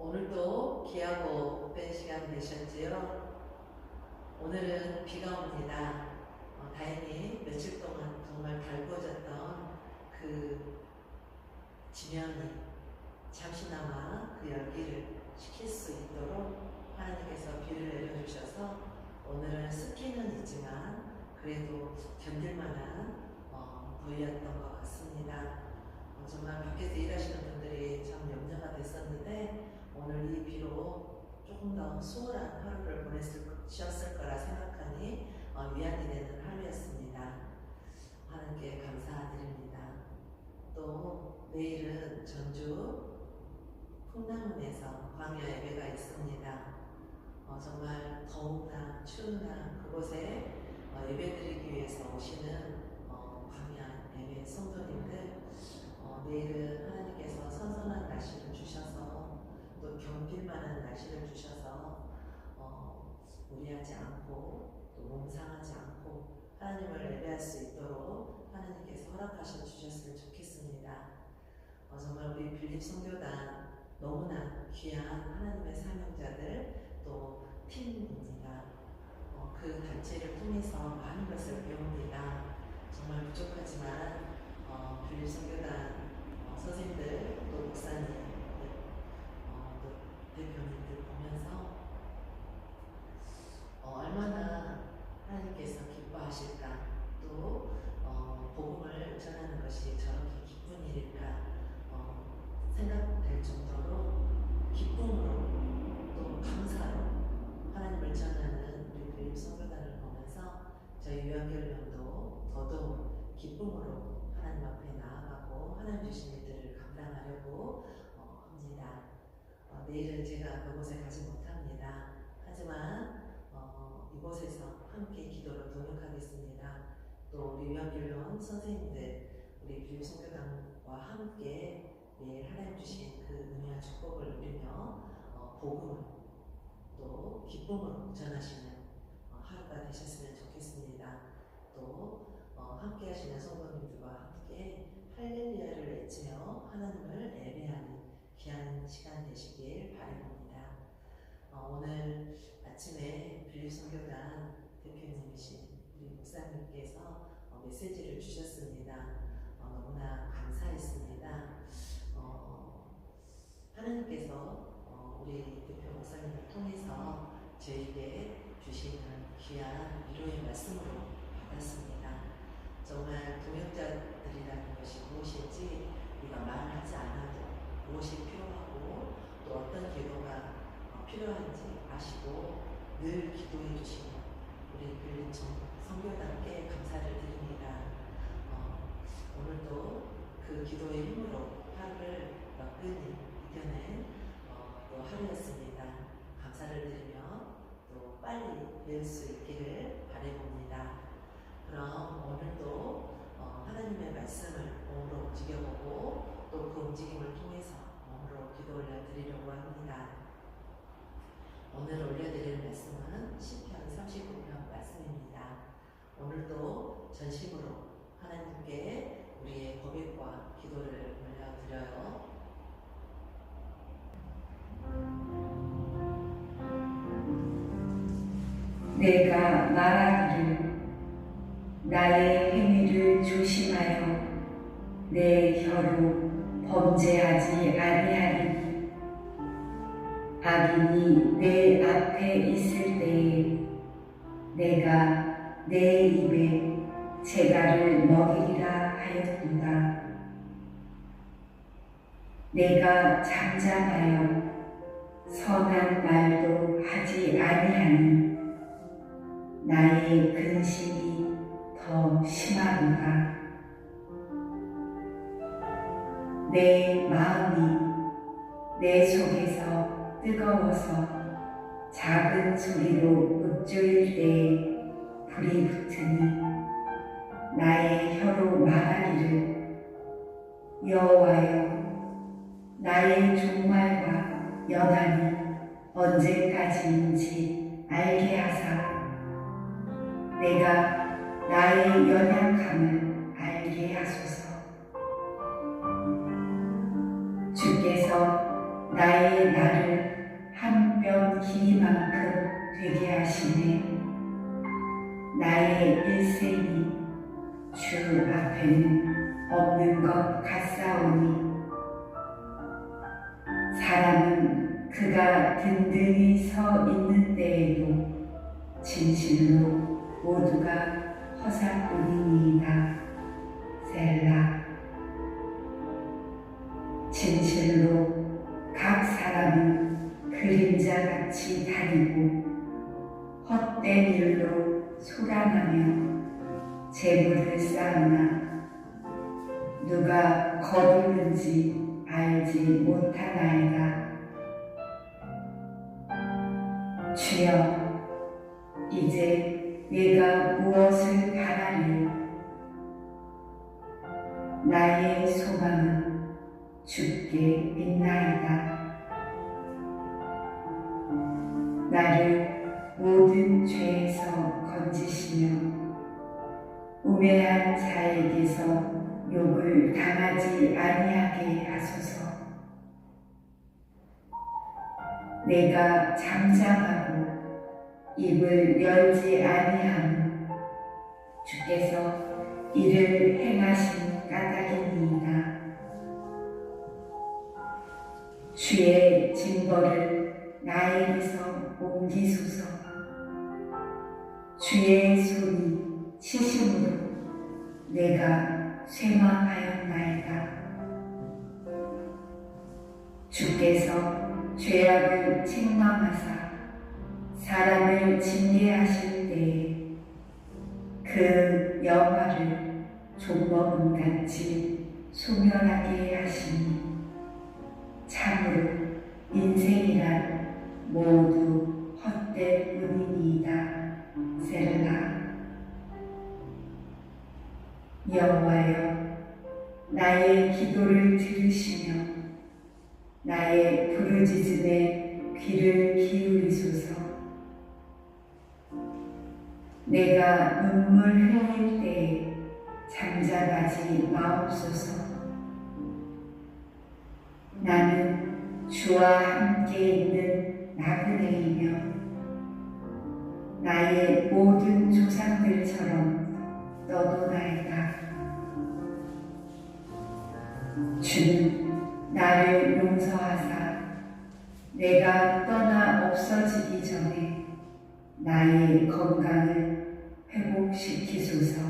오늘도 귀하고 복된 시간 되셨지요? 오늘은 비가 옵니다. 어, 다행히 며칠 동안 정말 달구어졌던 그 지면이 잠시나마 그 열기를 식힐 수 있도록 하나님께서 비를 내려주셔서 오늘은 습기는 있지만 그래도 견딜만한 어, 더위였던 것 같습니다. 어, 정말 밖에서 일하시는 분들이 참 염려가 됐었는데 오늘 이 비로 조금 더 수월한 하루를 보내셨을 거라 생각하니 어, 위안이 되는 하루였습니다. 하나님께 감사드립니다. 또 내일은 전주 풍남문에서 광야 예배가 있습니다. 어, 정말 더우나 추우나 그곳에 어, 예배드리기 위해서 오시는 어, 광야 예배 성도님들 어, 내일은 하나님께서 선선한 날씨를 주셔서 또 견딜 만한 날씨를 주셔서 어, 무리하지 않고 또 몸 상하지 않고 하나님을 예배할 수 있도록 하나님께서 허락하셔 주셨으면 좋겠습니다. 어, 정말 우리 빌립 성교단 너무나 귀한 하나님의 사명자들 또 팀입니다. 어, 그 단체를 통해서 많은 것을 배웁니다. 정말 부족하지만 어, 빌립 성교단 어, 선생님들 또 목사님 어, 또 대표님들 보면서 어, 얼마나 하나님께서 기뻐하실까 또 어, 복음을 전하는 것이 저렇게 기쁜 일일까 어, 생각될 정도로 기쁨으로 또 감사로 하나님을 전하는 우리 빌립 성교단을 보면서 저희 유한결련도 더더욱 기쁨으로 하나님 앞에 나아가고 하나님 주신 일들을 감당하려고 어, 합니다. 어, 내일은 제가 그곳에 가지 못합니다. 하지만 어, 이곳에서 함께 기도로 동역하겠습니다. 또 우리 유한결론 선생님들 우리 빌립 성교단과 함께 매일 하나님 주신 그 은혜와 축복을 누리며 어, 복음을 또 기쁨으로 전하시는 어, 하루가 되셨으면 좋겠습니다. 또 어, 함께 하시는 성도님들과 함께 할렐루야를 외치며 하나님을 예배하는 귀한 시간 되시길 바라봅니다. 어, 오늘 아침에 빌립 성교단 대표님이신 우리 목사님께서 어, 메시지를 주셨습니다. 어, 너무나 감사했습니다. 어, 하나님께서 어, 우리 대표 목사님을 통해서 저에게 주시는 귀한 위로의 말씀으로 받았습니다. 정말 동역자들이라는 것이 무엇인지 우리가 말하지 않아도 무엇이 필요하고 또 어떤 기도가 어, 필요한지 아시고 늘 기도해 주시는 우리 빌립 성교단께 감사를 드립니다. 어, 오늘도 그 기도의 힘으로 하루를 너끈히 이겨낸 어, 또 하루였습니다. 감사를 드리며 또 빨리 뵐 수 있기를 바라봅니다. 내가 말하기를 나의 행위를 조심하여 내 혀로 범죄하지 아니하리. 악인이 내 앞에 있을 때에 내가 내 입에 재갈을 먹이리라 하였도다. 내가 잠잠하여 선한 말도 하지 아니하니 나의 근심이 더 심하도다. 내 마음이 내 속에서 뜨거워서 작은 소리로 읊조릴 때에 불이 붙으니 나의 혀로 말하기를 여호와여 나의 종말과 연한이 언제까지인지 알게 하사 내가 나의 연약함을 알게 하소서. 주께서 나의 나를 되게 하시네 나의 일생이 주 앞에는 없는 것 같사오니 사람은 그가 든든히 서 있는 때에도 진실로 모두가 허사뿐이니이다. 셀라 진실로 각 사람은 그림자같이 다니고 헛된 일로 소란하며 재물을 쌓으나 누가 거두는지 알지 못하나이다. 주여 이제 내가 무엇을 바라리 나의 소망은 주께 있나이다. 나를 모든 죄에서 건지시며 우매한 자에게서 욕을 당하지 아니하게 하소서. 내가 잠잠하고 입을 열지 아니함은 주께서 이를 행하신 까닭이니이다. 주의 징벌을 나에게서 옮기소서. 주의 손이 치심으로 내가 쇠망하였나이다. 주께서 죄악을 책망하사 사람을 징계하실 때에 그 여화를 종먹음 같이 소멸하게 하시니 참으로 인생이란 모두 헛될 뿐이니이다. 셀라 여호와여 나의 기도를 들으시며 나의 부르짖음에 귀를 기울이소서 내가 눈물 흘릴 때에 잠잠하지 마옵소서 나는 주와 함께 있는 나그네이며 나의 모든 조상들처럼 떠도나이다. 주는 나를 용서하사 내가 떠나 없어지기 전에 나의 건강을 회복시키소서.